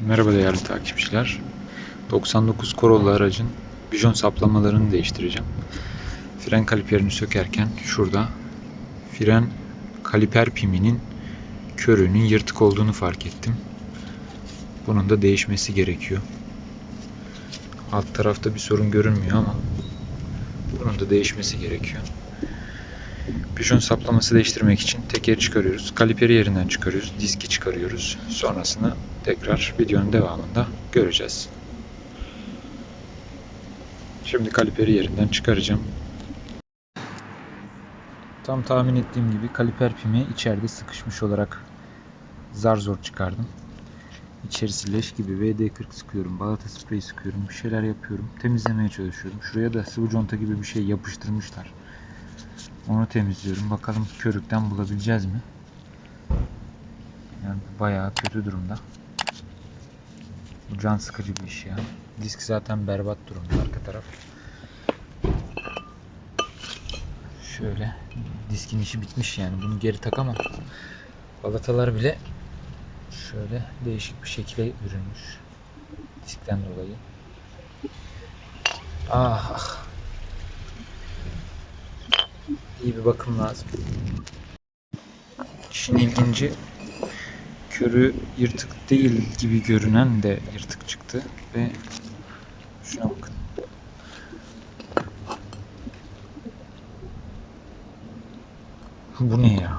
Merhaba değerli takipçiler. 99 Corolla aracın bijon saplamalarını değiştireceğim. Fren kaliperini sökerken şurada fren kaliper piminin körüğünün yırtık olduğunu fark ettim. Bunun da değişmesi gerekiyor. Alt tarafta bir sorun görünmüyor ama bunun da değişmesi gerekiyor. Bijon saplaması değiştirmek için tekeri çıkarıyoruz. Kaliperi yerinden çıkarıyoruz. Diski çıkarıyoruz. Sonrasını tekrar videonun devamında göreceğiz. Şimdi kaliperi yerinden çıkaracağım. Tam tahmin ettiğim gibi kaliper pimi içeride sıkışmış olarak zar zor çıkardım. İçerisi leş gibi VD40 sıkıyorum, balata spreyi sıkıyorum, bir şeyler yapıyorum. Temizlemeye çalışıyorum. Şuraya da sıvı conta gibi bir şey yapıştırmışlar. Onu temizliyorum. Bakalım körükten bulabileceğiz mi? Yani bayağı kötü durumda. Bu can sıkıcı bir iş ya. Disk zaten berbat durumda arka taraf. Şöyle diskin işi bitmiş yani. Bunu geri takamam. Balatalar bile şöyle değişik bir şekilde bürünmüş. Diskten dolayı. Ah ah. İyi bir bakım lazım. İşin ilginci körü yırtık değil gibi görünen de yırtık çıktı ve şuna bakın. Bu ne ya?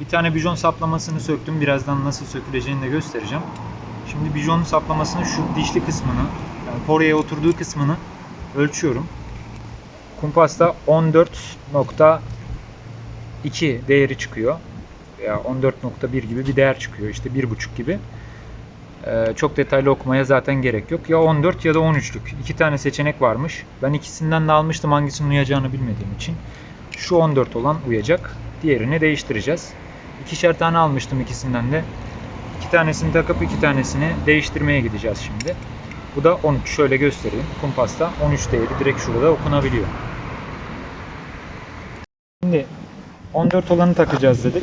Bir tane bijon saplamasını söktüm. Birazdan nasıl söküleceğini de göstereceğim. Şimdi bijon saplamasının şu dişli kısmını, yani poraya oturduğu kısmını ölçüyorum. Kumpasta 14.2 değeri çıkıyor. Ya 14.1 gibi bir değer çıkıyor. İşte 1.5 gibi. Ee, çok detaylı okumaya zaten gerek yok. Ya 14 ya da 13'lük. İki tane seçenek varmış. Ben ikisinden de almıştım hangisinin uyacağını bilmediğim için. Şu 14 olan uyacak. Diğerini değiştireceğiz. İkişer tane almıştım ikisinden de. İki tanesini takıp iki tanesini değiştirmeye gideceğiz şimdi. Bu da 13. Şöyle göstereyim. Kumpasta 13 değeri direkt şurada okunabiliyor. Şimdi 14 olanı takacağız dedik.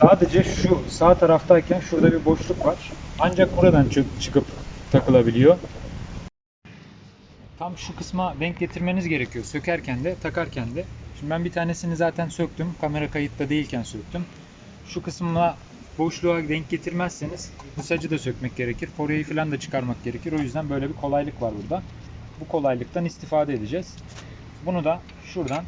Sadece şu sağ taraftayken şurada bir boşluk var. Ancak buradan çık- çıkıp takılabiliyor. Tam şu kısma denk getirmeniz gerekiyor. Sökerken de takarken de. Şimdi ben bir tanesini zaten söktüm. Kamera kayıtta değilken söktüm. Şu kısmına boşluğa denk getirmezseniz sacı da sökmek gerekir. Foreyi falan da çıkarmak gerekir. O yüzden böyle bir kolaylık var burada. Bu kolaylıktan istifade edeceğiz. Bunu da şuradan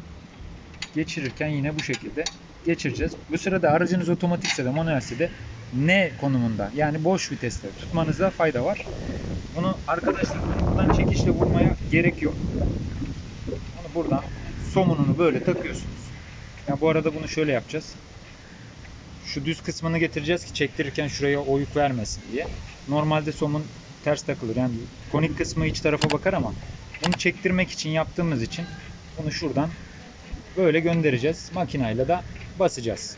geçirirken yine bu şekilde geçireceğiz. Bu sırada aracınız otomatikse de manuelse de ne konumunda yani boş viteste tutmanızda fayda var. Bunu arkadaşlar buradan çekişle vurmaya gerek yok. Bunu buradan somununu böyle takıyorsunuz. Ya bu arada bunu şöyle yapacağız. Şu düz kısmını getireceğiz ki çektirirken şuraya oyuk vermesin diye. Normalde somun ters takılır. Yani konik kısmı iç tarafa bakar ama bunu çektirmek için yaptığımız için bunu şuradan böyle göndereceğiz. Makinayla da basacağız.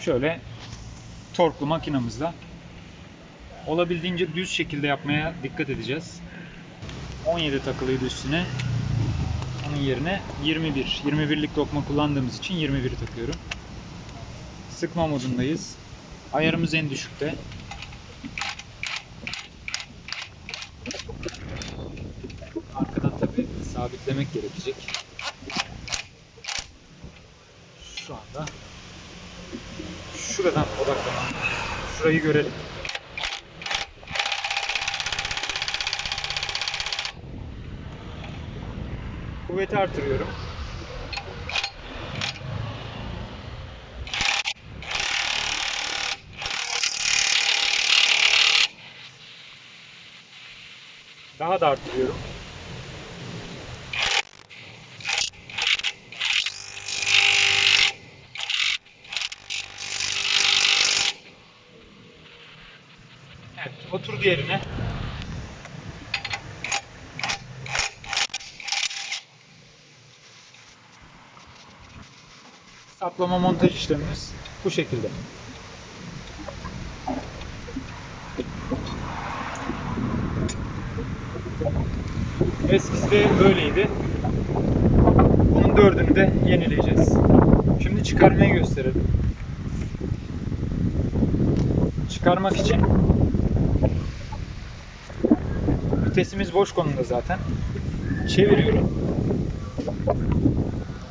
Şöyle torklu makinamızla olabildiğince düz şekilde yapmaya dikkat edeceğiz. 17 takılıydı üstüne. Onun yerine 21. 21'lik lokma kullandığımız için 21'i takıyorum. Sıkma modundayız. Ayarımız en düşükte. Arkadan tabi sabitlemek gerekecek. Şu anda şuradan odaklanalım. Şurayı görelim. Kuvveti artırıyorum. Daha da artırıyorum. Otur diğerine. Saplama montaj işlemimiz bu şekilde. Eskisi de böyleydi. Bunun dördünü de yenileyeceğiz. Şimdi çıkarmayı gösterelim. Çıkarmak için vitesimiz boş konumda zaten. Çeviriyorum.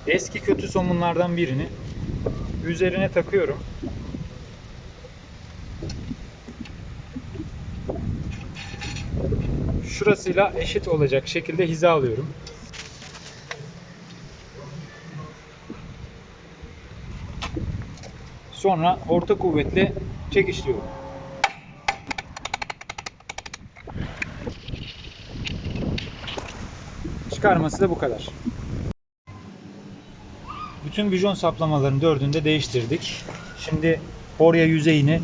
Eski kötü somunlardan birini üzerine takıyorum. Şurasıyla eşit olacak şekilde hiza alıyorum. Sonra orta kuvvetle çekişliyorum. Çıkarması da bu kadar. Bütün bijon saplamaların dördünü de değiştirdik. Şimdi orya yüzeyini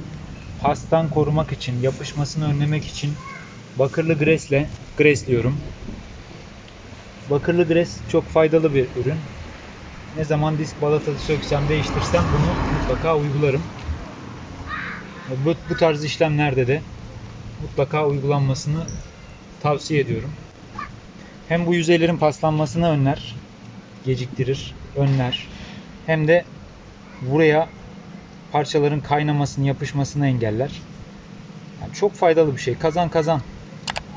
pastan korumak için, yapışmasını önlemek için bakırlı gresle gresliyorum. Bakırlı gres çok faydalı bir ürün. Ne zaman disk balatası söksem, değiştirsem bunu mutlaka uygularım. Bu, bu tarz işlemlerde de mutlaka uygulanmasını tavsiye ediyorum. Hem bu yüzeylerin paslanmasını önler, geciktirir, önler. Hem de buraya parçaların kaynamasını, yapışmasını engeller. Yani çok faydalı bir şey. Kazan kazan.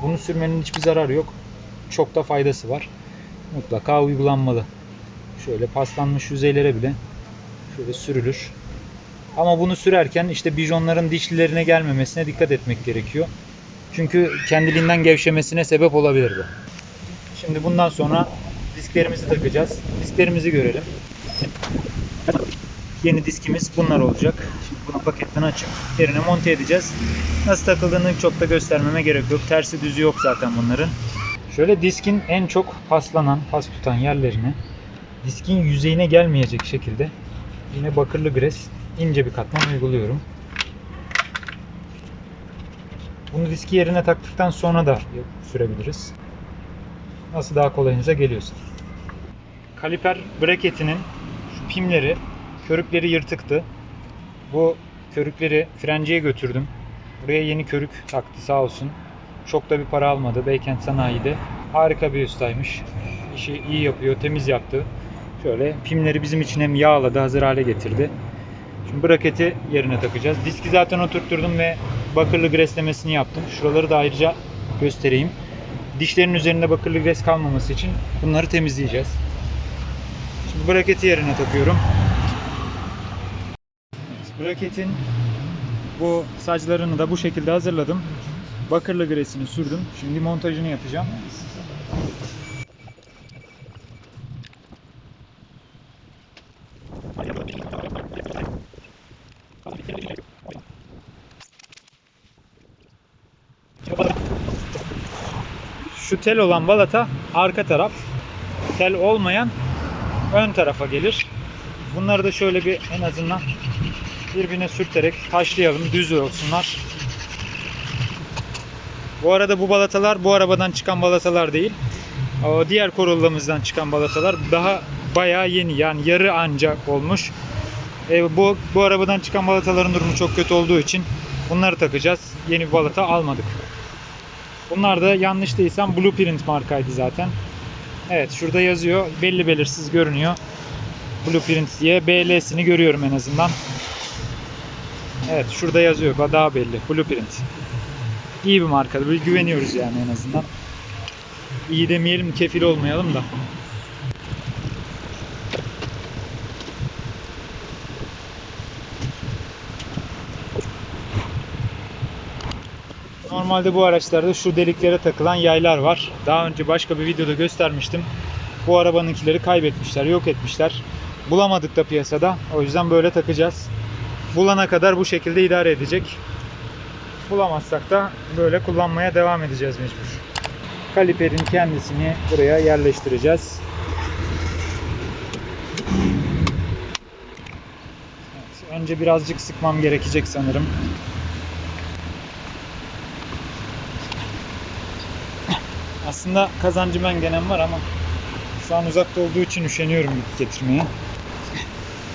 Bunu sürmenin hiçbir zararı yok. Çok da faydası var. Mutlaka uygulanmalı. Şöyle paslanmış yüzeylere bile şöyle sürülür. Ama bunu sürerken işte bijonların dişlilerine gelmemesine dikkat etmek gerekiyor. Çünkü kendiliğinden gevşemesine sebep olabilir bu. Şimdi bundan sonra disklerimizi takacağız. Disklerimizi görelim. Yeni diskimiz bunlar olacak. Şimdi bunu paketten açıp yerine monte edeceğiz. Nasıl takıldığını çok da göstermeme gerek yok. Tersi düzü yok zaten bunların. Şöyle diskin en çok paslanan, pas tutan yerlerine diskin yüzeyine gelmeyecek şekilde yine bakırlı gres ince bir katman uyguluyorum. Bunu diski yerine taktıktan sonra da sürebiliriz. Nasıl daha kolayınıza geliyorsa. Kaliper braketinin şu pimleri, körükleri yırtıktı. Bu körükleri frenciye götürdüm. Buraya yeni körük taktı sağ olsun. Çok da bir para almadı. Beykent Sanayi'de. Harika bir ustaymış. İşi iyi yapıyor, temiz yaptı. Şöyle pimleri bizim için hem yağladı, hazır hale getirdi. Şimdi braketi yerine takacağız. Diski zaten oturtturdum ve bakırlı greslemesini yaptım. Şuraları da ayrıca göstereyim. Dişlerin üzerinde bakırlı gres kalmaması için bunları temizleyeceğiz. Şimdi braketi yerine takıyorum. Braketin bu saclarını da bu şekilde hazırladım. Bakırlı gresini sürdüm. Şimdi montajını yapacağım. Şu tel olan balata arka taraf. Tel olmayan ön tarafa gelir. Bunları da şöyle bir en azından birbirine sürterek taşlayalım. Düz olsunlar. Bu arada bu balatalar bu arabadan çıkan balatalar değil. O diğer Corolla'mızdan çıkan balatalar daha bayağı yeni yani yarı ancak olmuş. E, bu, bu arabadan çıkan balataların durumu çok kötü olduğu için bunları takacağız. Yeni bir balata almadık. Bunlar da yanlış değilsem Blueprint markaydı zaten. Evet şurada yazıyor. Belli belirsiz görünüyor. Blueprint diye BL'sini görüyorum en azından. Evet şurada yazıyor. Daha belli. Blueprint. İyi bir marka. Böyle güveniyoruz yani en azından. İyi demeyelim kefil olmayalım da. Normalde bu araçlarda şu deliklere takılan yaylar var. Daha önce başka bir videoda göstermiştim. Bu arabanınkileri kaybetmişler, yok etmişler. Bulamadık da piyasada. O yüzden böyle takacağız. Bulana kadar bu şekilde idare edecek. Bulamazsak da böyle kullanmaya devam edeceğiz mecbur. Kaliperin kendisini buraya yerleştireceğiz. Evet, önce birazcık sıkmam gerekecek sanırım. Aslında kazancı ben genen var ama şu an uzakta olduğu için üşeniyorum yük getirmeye.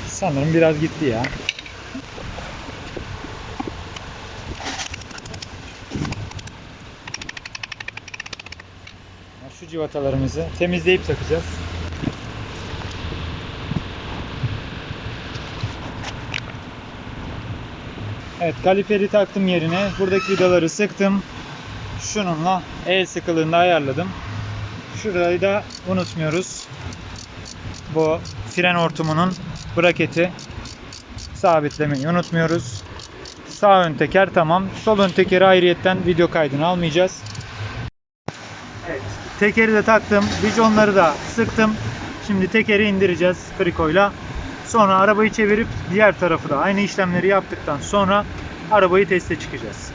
Sanırım biraz gitti ya. Şu civatalarımızı temizleyip takacağız. Evet kaliperi taktım yerine. Buradaki vidaları sıktım. Şununla el sıkılığında ayarladım. Şurayı da unutmuyoruz. Bu fren hortumunun braketi sabitlemeyi unutmuyoruz. Sağ ön teker tamam. Sol ön tekeri ayrıyetten video kaydını almayacağız. Evet, tekeri de taktım. Vijonları da sıktım. Şimdi tekeri indireceğiz krikoyla. Sonra arabayı çevirip diğer tarafı da aynı işlemleri yaptıktan sonra arabayı teste çıkacağız.